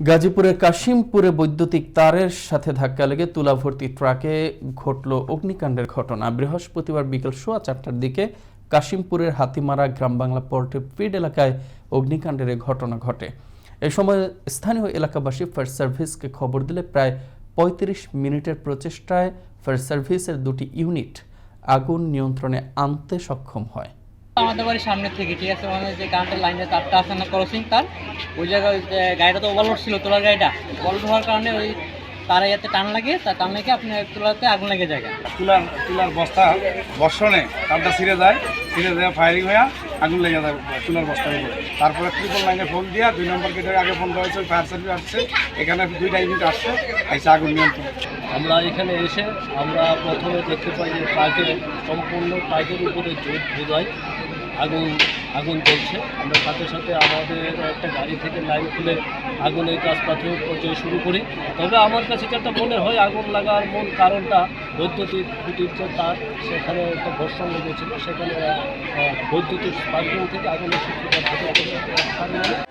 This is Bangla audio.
গাজীপুরের কাশিমপুরে বৈদ্যুতিক তারের সাথে ধাক্কা লেগে তুলা ভর্তি ট্রাকে ঘটল অগ্নিকাণ্ডের ঘটনা। বৃহস্পতিবার বিকেল সোয়া চারটার দিকে কাশিমপুরের হাতিমারা গ্রাম বাংলা পোর্টের ফিড এলাকায় অগ্নিকাণ্ডের ঘটনা ঘটে। এ সময় স্থানীয় এলাকাবাসী ফায়ার সার্ভিসকে খবর দিলে প্রায় পঁয়ত্রিশ মিনিটের প্রচেষ্টায় ফায়ার সার্ভিসের দুটি ইউনিট আগুন নিয়ন্ত্রণে আনতে সক্ষম হয়। আমাদের বাড়ির সামনে থেকে, ঠিক আছে? মানে যে কারেন্টের লাইনের তারটা আছে না ক্রসিং তার, ওই জায়গায় গাড়িটা তো ওভারলোড ছিল, তোলার গাড়িটা। ওভারলোড হওয়ার কারণে ওই তারে যাতে টান লাগে তার টান লাগে আপনার তোলাতে আগুন লেগে যায়। তুলার তুলার বস্তা বর্ষণে তারটা ছিঁড়ে যায় ছিঁড়ে যায় ফায়ারিং হয়ে আগুন লেগে যায় তুলার বস্তার উপরে। তারপরে ট্রিপল লাইনে ফোন দিয়া, দুই নম্বর গেটে আগে ফোন করা হয়েছে ফায়ার সার্ভিস আসছে, এখানে দুইটা ইউনিট আসছে, আইসে আগুন নিয়ন্ত্রণ। আমরা এখানে এসে আমরা প্রথমে দেখতে পাই যে ট্রাকে সম্পূর্ণ ট্রাকের উপরে বোঝায় আগুন আগুন জ্বলছে। আমরা সাথে সাথে আমাদের একটা গাড়ি থেকে লাইন খুলে আগুনের কাজ প্রাথমিক পর্যায়ে শুরু করি। তবে আমার কাছে যেটা মনে হয় আগুন লাগার মূল কারণটা বৈদ্যুতিক খুঁটির যে তার, সেখানে একটা ঘর্ষণ লেগেছিল। সেখানে বৈদ্যুতিক স্পার্কিং থেকে আগুনের সূত্রপাত ঘটে।